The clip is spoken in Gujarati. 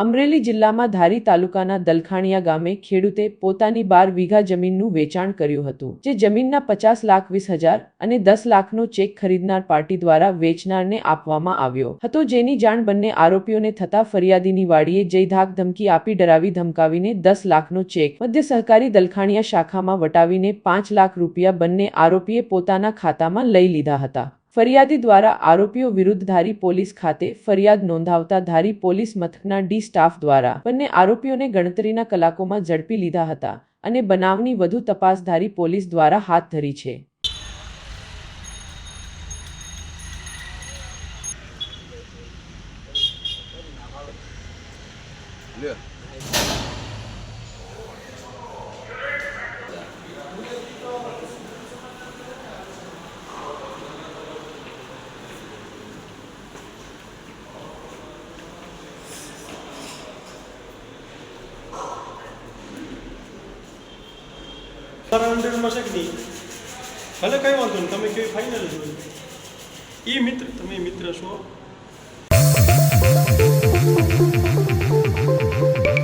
અમરેલી જિલ્લામાં ધારી તાલુકાના દલખાણિયા ગામે ખેડૂતે પોતાની બાર વીઘા જમીનનું વેચાણ કર્યું હતું, જે જમીનના પચાસ લાખ વીસ હજાર અને દસ લાખનો ચેક ખરીદનાર પાર્ટી દ્વારા વેચનારને આપવામાં આવ્યો હતો, જેની જાણ બંને આરોપીઓને થતા ફરિયાદીની વાડીએ જઈ ધાક ધમકી આપી, ડરાવી ધમકાવીને દસ લાખનો ચેક મધ્ય સહકારી દલખાણિયા શાખામાં વટાવીને પાંચ લાખ રૂપિયા બંને આરોપીએ પોતાના ખાતામાં લઈ લીધા હતા. ફરિયાદી દ્વારા આરોપીઓ વિરુદ્ધ ધારી પોલીસ ખાતે ફરિયાદ નોંધાવતા ધારી પોલીસ મથકના ડી સ્ટાફ દ્વારા બંને આરોપીઓને ગણતરીના કલાકોમાં ઝડપી લીધા હતા અને બનાવની વધુ તપાસ ધારી પોલીસ દ્વારા હાથ ધરી છે. લ્યો. તમારા અંડરમાં છે કે નહીં? ભલે કંઈ વાંધો નહીં, તમે કઈ ફાઇનલ જોયું એ મિત્ર, તમે મિત્ર છો.